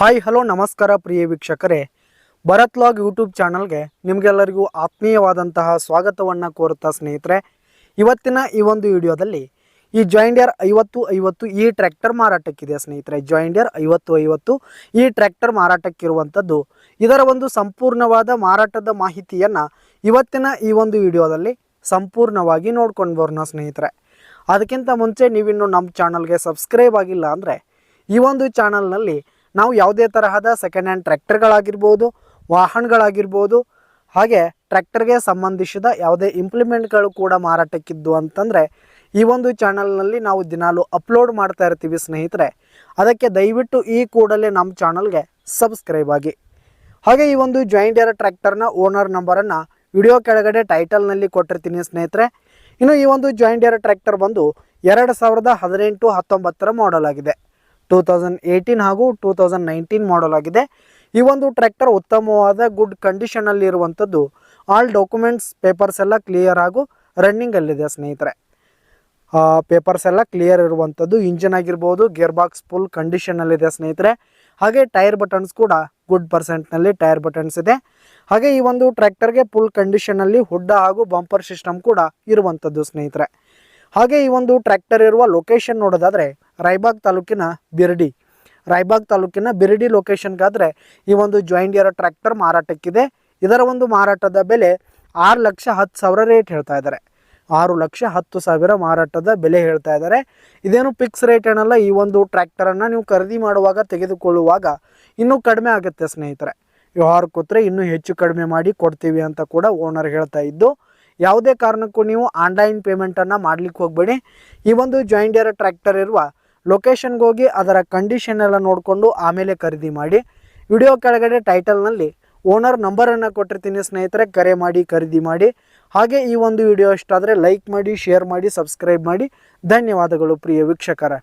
Hi, hello, ನಮಸ್ಕಾರ ಪ್ರಿಯ ವೀಕ್ಷಕರೇ. Bharat log YouTube ಚಾನಲ್ಗೆ ನಿಮಗೆಲ್ಲರಿಗೂ ಆತ್ಮೀಯವಾದಂತಹ ಸ್ವಾಗತವನ್ನು ಕೋರುತ್ತಾ ಸ್ನೇಹಿತರೆ. ಇವತ್ತಿನ ಈ ಒಂದು ವಿಡಿಯೋದಲ್ಲಿ ಈ ಜಾಯಿಂಡಿಯರ್ ಐವತ್ತು ಐವತ್ತು ಈ ಟ್ರ್ಯಾಕ್ಟರ್ ಮಾರಾಟಕ್ಕಿದೆ ಸ್ನೇಹಿತರೆ? ಜಾಯಿಂಡಿಯರ್ ಐವತ್ತು ಐವತ್ತು ಈ ಟ್ರ್ಯಾಕ್ಟರ್ ಮಾರಾಟಕ್ಕಿರುವಂಥದ್ದು. ಇದರ ಒಂದು ಸಂಪೂರ್ಣವಾದ ಮಾರಾಟದ ಮಾಹಿತಿಯನ್ನು ಇವತ್ತಿನ ಈ ಒಂದು ವಿಡಿಯೋದಲ್ಲಿ ಸಂಪೂರ್ಣವಾಗಿ ನೋಡ್ಕೊಂಡು ಬರೋಣ ಸ್ನೇಹಿತರೆ. ಅದಕ್ಕಿಂತ ಮುಂಚೆ ನೀವಿನ್ನು ನಮ್ಮ ಚಾನಲ್ಗೆ ಸಬ್ಸ್ಕ್ರೈಬ್ ಆಗಿಲ್ಲ ಅಂದರೆ ಈ ಒಂದು ಚಾನಲ್ನಲ್ಲಿ ನಾವು ಯಾವುದೇ ತರಹದ ಸೆಕೆಂಡ್ ಹ್ಯಾಂಡ್ ಟ್ರ್ಯಾಕ್ಟರ್ಗಳಾಗಿರ್ಬೋದು, ವಾಹನಗಳಾಗಿರ್ಬೋದು, ಹಾಗೆ ಟ್ರ್ಯಾಕ್ಟರ್ಗೆ ಸಂಬಂಧಿಸಿದ ಯಾವುದೇ ಇಂಪ್ಲಿಮೆಂಟ್ಗಳು ಕೂಡ ಮಾರಾಟಕ್ಕಿದ್ದು ಅಂತಂದರೆ, ಈ ಒಂದು ಚಾನಲ್ನಲ್ಲಿ ನಾವು ದಿನಾಲು ಅಪ್ಲೋಡ್ ಮಾಡ್ತಾ ಇರ್ತೀವಿ ಸ್ನೇಹಿತರೆ. ಅದಕ್ಕೆ ದಯವಿಟ್ಟು ಈ ಕೂಡಲೇ ನಮ್ಮ ಚಾನಲ್ಗೆ ಸಬ್ಸ್ಕ್ರೈಬ್ ಆಗಿ. ಹಾಗೆ ಈ ಒಂದು ಜಾಯಿಂಟ್ ಏರ್ ಟ್ರ್ಯಾಕ್ಟರ್ನ ಓನರ್ ನಂಬರನ್ನು ವಿಡಿಯೋ ಕೆಳಗಡೆ ಟೈಟಲ್ನಲ್ಲಿ ಕೊಟ್ಟಿರ್ತೀನಿ ಸ್ನೇಹಿತರೆ. ಇನ್ನು ಈ ಒಂದು ಜಾಯಿಂಟ್ ಏರ್ ಟ್ರ್ಯಾಕ್ಟರ್ ಬಂದು ಎರಡು ಸಾವಿರದ ಹದಿನೆಂಟು ಹತ್ತೊಂಬತ್ತರ ಮಾಡಲ್ ಆಗಿದೆ. ಟೂ ತೌಸಂಡ್ ಏಯ್ಟೀನ್ ಹಾಗೂ ಟೂ ತೌಸಂಡ್ ನೈನ್ಟೀನ್ ಮಾಡಲ್ ಆಗಿದೆ. ಈ ಒಂದು ಟ್ರ್ಯಾಕ್ಟರ್ ಉತ್ತಮವಾದ ಗುಡ್ ಕಂಡೀಷನಲ್ಲಿ ಇರುವಂಥದ್ದು ಆಲ್ ಡಾಕ್ಯುಮೆಂಟ್ಸ್ ಪೇಪರ್ಸ್ ಎಲ್ಲ ಕ್ಲಿಯರ್ ಹಾಗೂ ರನ್ನಿಂಗಲ್ಲಿದೆ ಸ್ನೇಹಿತರೆ. ಪೇಪರ್ಸ್ ಎಲ್ಲ ಕ್ಲಿಯರ್ ಇರುವಂಥದ್ದು ಇಂಜಿನ್ ಆಗಿರ್ಬೋದು ಗೇರ್ ಬಾಕ್ಸ್ ಫುಲ್ ಕಂಡೀಷನಲ್ಲಿದೆ ಸ್ನೇಹಿತರೆ. ಹಾಗೆ ಟೈರ್ ಬಟನ್ಸ್ ಕೂಡ ಗುಡ್ ಪರ್ಸೆಂಟ್ನಲ್ಲಿ ಟೈರ್ ಬಟನ್ಸ್ ಇದೆ. ಹಾಗೆ ಈ ಒಂದು ಟ್ರ್ಯಾಕ್ಟರ್ಗೆ ಫುಲ್ ಕಂಡೀಷನಲ್ಲಿ ಹುಡ್ಡ ಹಾಗೂ ಬಂಪರ್ ಸಿಸ್ಟಮ್ ಕೂಡ ಇರುವಂಥದ್ದು ಸ್ನೇಹಿತರೆ. ಹಾಗೆ ಈ ಒಂದು ಟ್ರ್ಯಾಕ್ಟರ್ ಇರುವ ಲೊಕೇಶನ್ ನೋಡೋದಾದರೆ ರಾಯಬಾಗ್ ತಾಲೂಕಿನ ಬಿರಡಿ. ರಾಯಬಾಗ್ ತಾಲೂಕಿನ ಬಿರಡಿ ಲೊಕೇಶನ್ಗಾದರೆ ಈ ಒಂದು ಜಾಯಿಂಡಿಯರ್ ಟ್ರ್ಯಾಕ್ಟರ್ ಮಾರಾಟಕ್ಕಿದೆ. ಇದರ ಒಂದು ಮಾರಾಟದ ಬೆಲೆ ಆರು ಲಕ್ಷ ಹತ್ತು ಸಾವಿರ ರೇಟ್ ಹೇಳ್ತಾ ಇದ್ದಾರೆ. ಆರು ಲಕ್ಷ ಹತ್ತು ಸಾವಿರ ಮಾರಾಟದ ಬೆಲೆ ಹೇಳ್ತಾ ಇದ್ದಾರೆ. ಇದೇನು ಫಿಕ್ಸ್ ರೇಟ್ ಏನಲ್ಲ, ಈ ಒಂದು ಟ್ರ್ಯಾಕ್ಟರನ್ನು ನೀವು ಖರೀದಿ ಮಾಡುವಾಗ ತೆಗೆದುಕೊಳ್ಳುವಾಗ ಇನ್ನೂ ಕಡಿಮೆ ಆಗುತ್ತೆ ಸ್ನೇಹಿತರೆ. ವ್ಯವಹಾರ ಕೂತ್ರೆ ಇನ್ನೂ ಹೆಚ್ಚು ಕಡಿಮೆ ಮಾಡಿ ಕೊಡ್ತೀವಿ ಅಂತ ಕೂಡ ಓನರ್ ಹೇಳ್ತಾ ಇದ್ದು ಯಾವುದೇ ಕಾರಣಕ್ಕೂ ನೀವು ಆನ್ಲೈನ್ ಪೇಮೆಂಟನ್ನು ಮಾಡಲಿಕ್ಕೆ ಹೋಗಬೇಡಿ. ಈ ಒಂದು ಜಾಯಿಂಟ್ ಏರ್ ಟ್ರ್ಯಾಕ್ಟರ್ ಇರುವ ಲೊಕೇಶನ್ಗೆ ಹೋಗಿ ಅದರ ಕಂಡೀಷನ್ ಎಲ್ಲ ನೋಡಿಕೊಂಡು ಆಮೇಲೆ ಖರೀದಿ ಮಾಡಿ. ವಿಡಿಯೋ ಕೆಳಗಡೆ ಟೈಟಲ್ನಲ್ಲಿ ಓನರ್ ನಂಬರನ್ನು ಕೊಟ್ಟಿರ್ತೀನಿ ಸ್ನೇಹಿತರೆ, ಕರೆ ಮಾಡಿ, ಖರೀದಿ ಮಾಡಿ. ಹಾಗೆ ಈ ಒಂದು ವಿಡಿಯೋ ಇಷ್ಟ ಆದರೆ ಲೈಕ್ ಮಾಡಿ ಶೇರ್ ಮಾಡಿ ಸಬ್ಸ್ಕ್ರೈಬ್ ಮಾಡಿ. ಧನ್ಯವಾದಗಳು ಪ್ರಿಯ ವೀಕ್ಷಕರೇ.